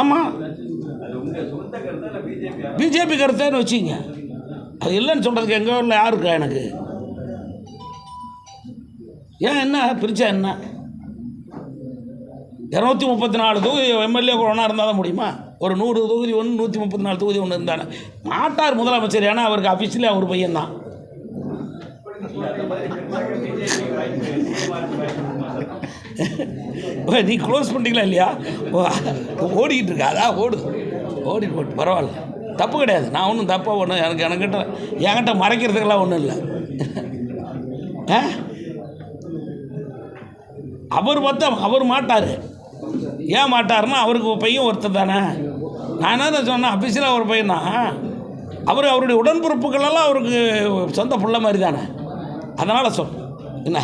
ஆமாம் பிஜேபி கருத்தேன்னு வச்சுங்க. அது இல்லைன்னு சொல்கிறதுக்கு எங்கள் ஊரில் யார் இருக்கா எனக்கு? ஏன் என்ன? பிரிச்சா என்ன? இரநூத்தி முப்பத்தி நாலு தொகுதி எம்எல்ஏ ஒன்றா இருந்தால் தான் முடியுமா? ஒரு நூறு தொகுதி ஒன்று நூற்றி முப்பத்தி நாலு தொகுதி ஒன்று இருந்தானே? மாட்டார் முதலமைச்சர் ஏன்னா அவருக்கு அஃபிஷியலி அவர் பையன் தான் நீ க்ளோஸ் பண்ணிட்டீங்களா இல்லையா? ஓ, ஓடிக்கிட்டு இருக்கா? அதான் ஓடுது ஓடி போட்டு பரவாயில்ல. தப்பு கிடையாது. நான் ஒன்றும் தப்பாக ஒன்றும் எனக்கு எனக்கிட்ட என்கிட்ட மறைக்கிறதுக்கெல்லாம் ஒன்றும் இல்லை. ஆ? அவர் பார்த்தா அவர் மாட்டார். ஏன் மாட்டாருன்னா அவருக்கு ஒரு பையன் ஒருத்தர் தானே. நான் என்ன சொன்னேன்? அஃபிஷியலாக ஒரு பையன் தான் அவர் அவருடைய உடன்பிறப்புகளெல்லாம் அவருக்கு சொந்த பிள்ளை மாதிரி தானே. அதனால் சொல். என்ன?